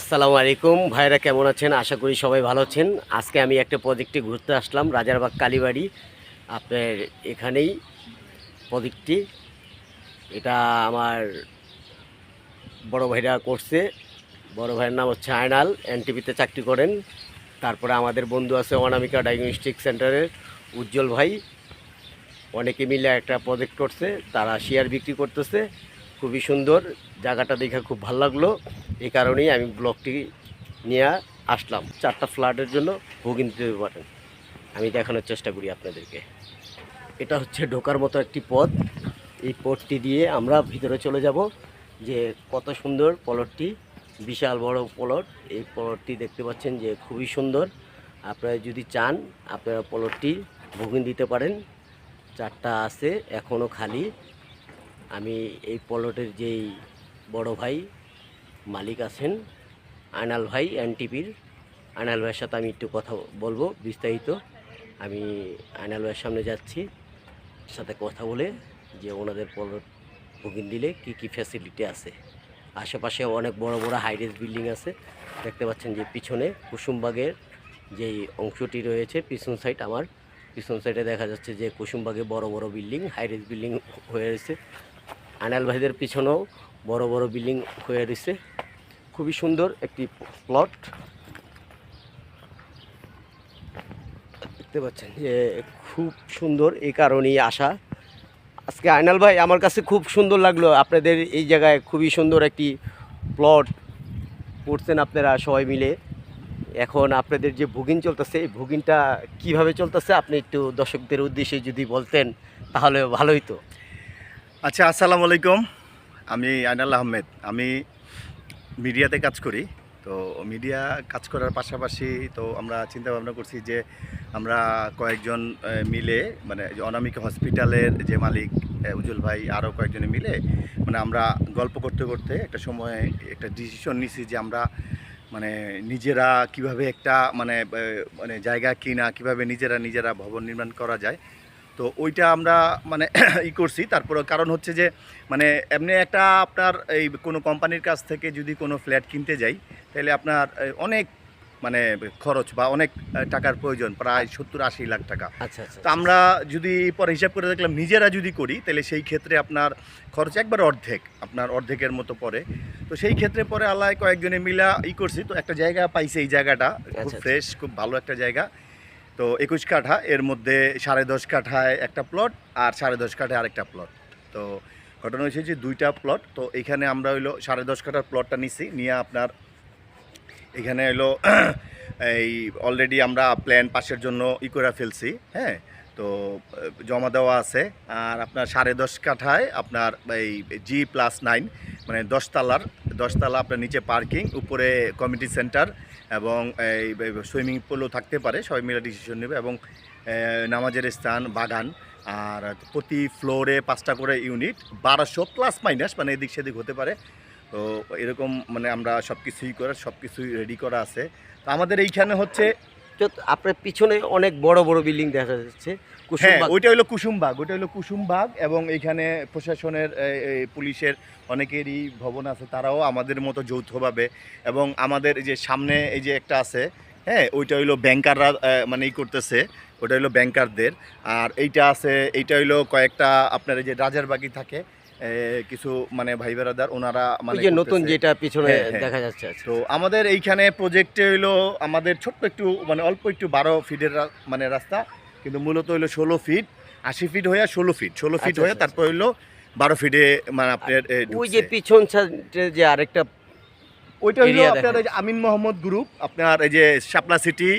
আসসালামু আলাইকুম। ভাইরা কেমন আছেন? আশা করি সবাই ভালো আছেন। আজকে আমি একটা প্রজেক্টে ঘুরতে আসলাম, রাজারবাগ কালীবাড়ি। আপনার এখানেই প্রজেক্টটি। এটা আমার বড় ভাইরা করছে। বড় ভাইয়ের নাম হচ্ছে আয়নাল এনটিভিতে চাকরি করেন। তারপরে আমাদের বন্ধু আছে অনামিকা ডায়াগনস্টিক সেন্টারের উজ্জ্বল ভাই। অনেকে মিলে একটা প্রজেক্ট করছে, তারা শেয়ার বিক্রি করতেছে। খুবই সুন্দর। জায়গাটা দেখে খুব ভালো লাগল। এই কারণেই আমি ব্লগটি নিয়ে আসলাম। চারটা ফ্ল্যাটের জন্য বুকিং দিতে পারেন আমি দেখানোর চেষ্টা করি আপনাদেরকে। এটা হচ্ছে ঢোকার মতো একটি পথ। এই পথটি দিয়ে আমরা ভিতরে চলে যাব যে কত সুন্দর পলটটি, বিশাল বড় পলট। এই পলটটি দেখতে পাচ্ছেন যে খুবই সুন্দর। আপনারা যদি চান, আপনারা পলটটি বুকিং দিতে পারেন। চারটা আছে এখনও খালি। আমি এই পলটের যেই বড় ভাই মালিক আছেন, আনাল ভাই এনটিপির আনাল ভাইয়ের সাথে আমি একটু কথা বলব বিস্তারিত। আমি আয়নাল ভাইয়ের সামনে যাচ্ছি, সাথে কথা বলে যে ওনাদের পলট বুকিং দিলে কি কি ফ্যাসিলিটি আছে। আশেপাশে অনেক বড় বড় হাইরেজ বিল্ডিং আছে। দেখতে পাচ্ছেন যে পিছনে কুসুমবাগের যেই অংশটি রয়েছে, পিছন সাইড আমার। পিছন সাইডে দেখা যাচ্ছে যে কুসুমবাগে বড় বড় বিল্ডিং হাইরেজ বিল্ডিং হয়ে রয়েছে আনাল ভাইদের পিছনেও বড় বড় বিল্ডিং হয়ে রয়েছে। খুবই সুন্দর একটি প্লট। দেখতে পাচ্ছেন যে খুব সুন্দর এই কারণেই আসা। আজকে আয়নাল ভাই, আমার কাছে খুব সুন্দর লাগল। আপনাদের এই জায়গায় খুবই সুন্দর একটি প্লট করছেন আপনারা সবাই মিলে। এখন আপনাদের যে বুকিং চলতেছে, এই বুকিংটা কীভাবে চলতেছে আপনি একটু দর্শকদের উদ্দেশ্যে যদি বলতেন, তাহলে ভালোই তো আচ্ছা আসসালামু আলাইকুম। আমি আইনাল আহমেদ। আমি মিডিয়াতে কাজ করি। তো মিডিয়া কাজ করার পাশাপাশি তো আমরা চিন্তা ভাবনা করছি যে আমরা কয়েকজন মিলে মানে অনামিকা হসপিটালের যে মালিক উজ্জ্বল ভাই আরও কয়েকজনে মিলে মানে আমরা গল্প করতে করতে একটা সময় একটা ডিসিশন নিছি যে আমরা মানে নিজেরা কীভাবে একটা মানে মানে জায়গা কিনা, কীভাবে নিজেরা নিজেরা ভবন নির্মাণ করা যায়। তো ওইটা আমরা মানে ই করছি। তারপরে কারণ হচ্ছে যে মানে এমনি একটা আপনার এই কোনো কোম্পানির কাছ থেকে যদি কোনো ফ্ল্যাট কিনতে যাই তাহলে আপনার অনেক মানে খরচ বা অনেক টাকার প্রয়োজন প্রায় সত্তর আশি লাখ টাকা। আচ্ছা আচ্ছা তো আমরা যদি পরে হিসাব করে দেখলাম নিজেরা যদি করি তাহলে সেই ক্ষেত্রে আপনার খরচ একবার অর্ধেক আপনার অর্ধেকের মতো পড়ে। তো সেই ক্ষেত্রে পরে আল্লাহ কয়েকজনে মিলা ই করছি। তো একটা জায়গা পাইছে এই জায়গাটা খুব আচ্ছা। ফ্রেশ খুব ভালো একটা জায়গা। তো একুশ কাঠা, এর মধ্যে সাড়ে দশ কাঠায় একটা প্লট আর সাড়ে দশ কাঠায় আরেকটা প্লট তো ঘটনা হয়েছে যে দুইটা প্লট তো এখানে আমরা হইল সাড়ে দশ কাঠার প্লটটা নিছি, নিয়ে আপনার এখানে হলো এই অলরেডি আমরা প্ল্যান পাশের জন্য ই করে ফেলছি হ্যাঁ? তো জমা দেওয়া আছে, আর আপনার সাড়ে দশ কাঠায় আপনার এই জি প্লাস নাইন মানে দশতলার দশতলা আপনার নিচে পার্কিং, উপরে কমিউনিটি সেন্টার এবং এই সুইমিং পুলও থাকতে পারে। সবাই মিলে ডিসিশন নেবে এবং নামাজের স্থান, বাগান আর প্রতি ফ্লোরে পাঁচটা করে ইউনিট বারোশো প্লাস মাইনাস মানে এদিক সেদিক হতে পারে। তো এরকম মানে আমরা সব কিছুই করে সব কিছুই রেডি করা আছে। তো আমাদের এইখানে হচ্ছে আপনার পিছনে অনেক বড় বড় বিল্ডিং দেখা যাচ্ছে। কুসুমবাগ ওইটা হলো কুসুমবাগ ওইটা হলো কুসুমবাগ এবং এইখানে প্রশাসনের পুলিশের অনেকেরই ভবন আছে তারাও আমাদের মতো যৌথভাবে এবং আমাদের যে সামনে এই যে একটা আছে হ্যাঁ ওইটা হইল ব্যাংকাররা মানে ই করতেছে ওটা হইল ব্যাংকারদের আর এইটা আছে এইটা হইল কয়েকটা আপনার এই যে রাজারবাগি থাকে এ, কিছু মানে ভাই বেড়াদার ওনারা মানে যে নতুন যেটা পিছনে হ্যাঁ, হ্যাঁ। দেখা যাচ্ছে আচ্ছা। তো আমাদের এইখানে প্রজেক্টে হইল আমাদের ছোট্ট একটু মানে অল্প একটু বারো ফিটের মানে রাস্তা কিন্তু মূলত হইল ষোলো ফিট আশি ফিট হয়ে ষোলো ফিট ষোলো ফিট আচ্ছা, হয়ে আচ্ছা, তারপর হইল বারো ফিটে মানে আপনার ওই যে পিছন যে আরেকটা ওইটা হইল আপনার আমিন মোহাম্মদ গ্রুপ আপনার এই যে শাপলা সিটি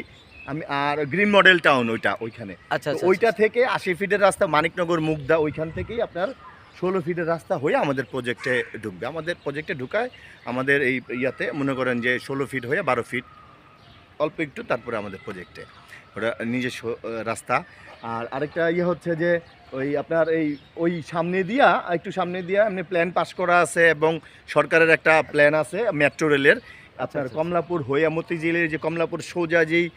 আমি আর গ্রিন মডেল টাউন ওইটা ওইখানে। আচ্ছা আচ্ছা ওইটা থেকে আশি ফিটের রাস্তা মানিকনগর মুগদা ওইখান থেকেই আপনার ষোলো ফিটের রাস্তা হয়ে আমাদের প্রজেক্টে ঢুকবে। আমাদের প্রজেক্টে ঢুকায় আমাদের এই ইয়াতে মনে করেন যে ষোলো ফিট হয়ে বারো ফিট অল্প একটু তারপরে আমাদের প্রজেক্টে নিজস্ব রাস্তা। আর আরেকটা ইয়ে হচ্ছে যে ওই আপনার এই ওই সামনে দিয়া একটু সামনে দিয়া এমনি প্ল্যান পাস করা আছে এবং সরকারের একটা প্ল্যান আছে মেট্রো রেলের আপনার আচ্ছা। কমলাপুর হইয়া মতিঝিলের যে কমলাপুর সোজা যেই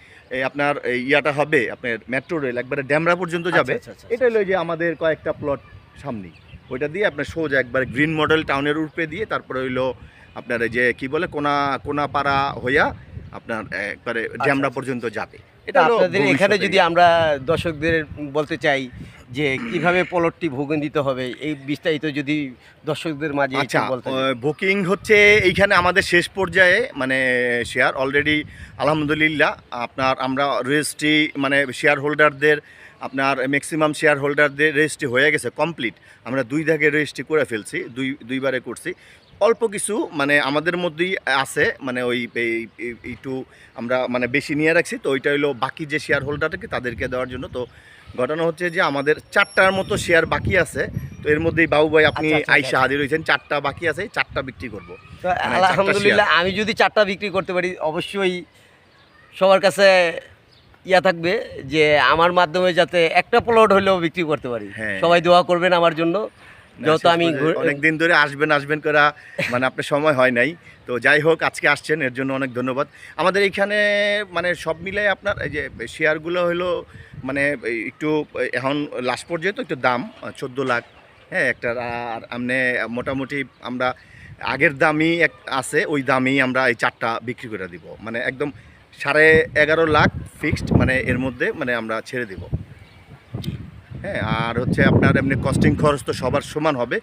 আপনার ইয়াটা হবে আপনার মেট্রো রেল একবারে ড্যামরা পর্যন্ত যাবে। আচ্ছা, আচ্ছা, এটা হলো যে আমাদের কয়েকটা প্লট সামনেই। ওইটা দিয়ে আপনার সোজা একবার গ্রিন মডেল টাউনের উপরে দিয়ে তারপরে হইল আপনার এই যে কি বলে কোনা কোনাপাড়া হইয়া আপনার একবারে ড্যামরা পর্যন্ত যাবে। এটা আপনাদের এখানে যদি আমরা দর্শকদের বলতে চাই যে কীভাবে পলটটি ভোগন দিতে হবে এই বিস্তারিত যদি দর্শকদের মাঝে আচ্ছা বুকিং হচ্ছে এইখানে আমাদের শেষ পর্যায়ে মানে শেয়ার অলরেডি আলহামদুলিল্লাহ আপনার আমরা রেজিস্ট্রি মানে শেয়ার হোল্ডারদের আপনার ম্যাক্সিমাম শেয়ার হোল্ডারদের রেজিস্ট্রি হয়ে গেছে কমপ্লিট আমরা দুই দাগে রেজিস্ট্রি করে ফেলছি দুই দুইবারে করছি। অল্প কিছু মানে আমাদের মধ্যেই আছে মানে ওই একটু আমরা মানে বেশি নিয়ে রাখছি। তো ওইটা হলো বাকি যে শেয়ার হোল্ডারটাকে তাদেরকে দেওয়ার জন্য। তো ঘটনা হচ্ছে যে আমাদের চারটার মতো শেয়ার বাকি আছে। তো এর মধ্যেই বাবু ভাই আপনি আচ্ছা, আচ্ছা, আইসা হাজির হয়েছেন। চারটা বাকি আছে চারটা বিক্রি করব। মানে আলহামদুলিল্লাহ আমি যদি চারটা বিক্রি করতে পারি অবশ্যই সবার কাছে ইয়া থাকবে যে আমার মাধ্যমে যাতে একটা প্লট হলেও বিক্রি করতে পারি। হ্যাঁ। সবাই দোয়া করবেন আমার জন্য। যেহেতু আমি ঘুর- অনেক দিন ধরে আসবেন আসবেন করা মানে আপনার সময় হয় নাই। তো যাই হোক আজকে আসছেন এর জন্য অনেক ধন্যবাদ। আমাদের এইখানে মানে সব মিলে আপনার এই যে শেয়ারগুলো হলো মানে একটু এখন লাস্ট পর্যায়ে তো একটু দাম চোদ্দ লাখ হ্যাঁ একটা আর আপনি মোটামুটি আমরা আগের দামই এক আছে ওই দামেই আমরা এই চারটা বিক্রি করে দিব। মানে একদম সাড়ে এগারো লাখ ফিক্সড মানে এর মধ্যে মানে আমরা ছেড়ে দিব। হ্যাঁ আর হচ্ছে আপনার এমনি কস্টিং খরচ তো সবার সমান হবে।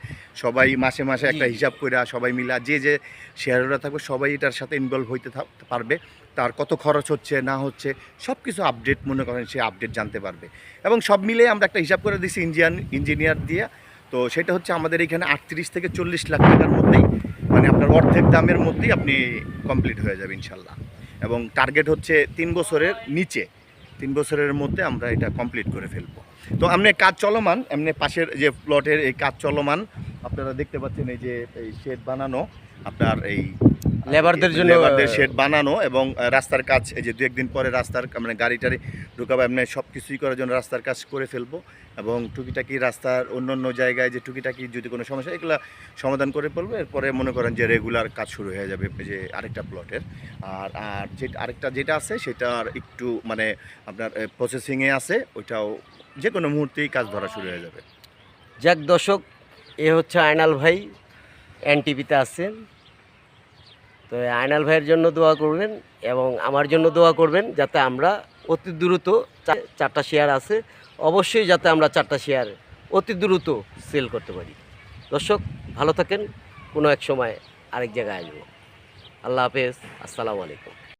সবাই মাসে মাসে একটা হিসাব করে সবাই মিলা যে যে শেয়াররা থাকবে সবাই এটার সাথে ইনভলভ হইতে পারবে। তার কত খরচ হচ্ছে না হচ্ছে সব কিছু আপডেট মনে করেন সে আপডেট জানতে পারবে। এবং সব মিলে আমরা একটা হিসাব করে দিছি ইঞ্জিনিয়ার ইঞ্জিনিয়ার দিয়ে। তো সেটা হচ্ছে আমাদের এখানে আটত্রিশ থেকে চল্লিশ লাখ টাকার মধ্যেই মানে আপনার অর্ধেক দামের মধ্যেই আপনি কমপ্লিট হয়ে যাবে ইনশাল্লাহ। এবং টার্গেট হচ্ছে তিন বছরের নিচে তিন বছরের মধ্যে আমরা এটা কমপ্লিট করে ফেলব। তো আপনি কাজ চলমান এমনি পাশের যে প্লটের এই কাজ চলমান। আপনারা দেখতে পাচ্ছেন এই যে এই শেড বানানো, আপনার এই লেবারদের জন্য লেবারদের শেড বানানো এবং রাস্তার কাজ এই যে দু একদিন পরে রাস্তার মানে গাড়ি টাড়ি ঢুকাবো এমনি সব কিছুই করার জন্য রাস্তার কাজ করে ফেলব এবং টুকিটাকি রাস্তার অন্য অন্য জায়গায় যে টুকিটাকি যদি কোনো সমস্যা এগুলো সমাধান করে ফেলব। এরপরে মনে করেন যে রেগুলার কাজ শুরু হয়ে যাবে যে আরেকটা প্লটের আর আর যে আরেকটা যেটা আছে সেটার একটু মানে আপনার প্রসেসিংয়ে আছে ওইটাও যে কোনো মুহূর্তেই কাজ ধরা শুরু হয়ে যাবে। যাক দর্শক এ হচ্ছে আয়নাল ভাই এনটিভিতে আসছেন তো আয়নাল ভাইয়ের জন্য দোয়া করবেন এবং আমার জন্য দোয়া করবেন যাতে আমরা অতি দ্রুত চারটা শেয়ার আছে, অবশ্যই যাতে আমরা চারটা শেয়ার অতি দ্রুত সেল করতে পারি। দর্শক, ভালো থাকেন, কোনো এক সময় আরেক জায়গায় আসব। আল্লাহ হাফেজ, আসসালামু আলাইকুম।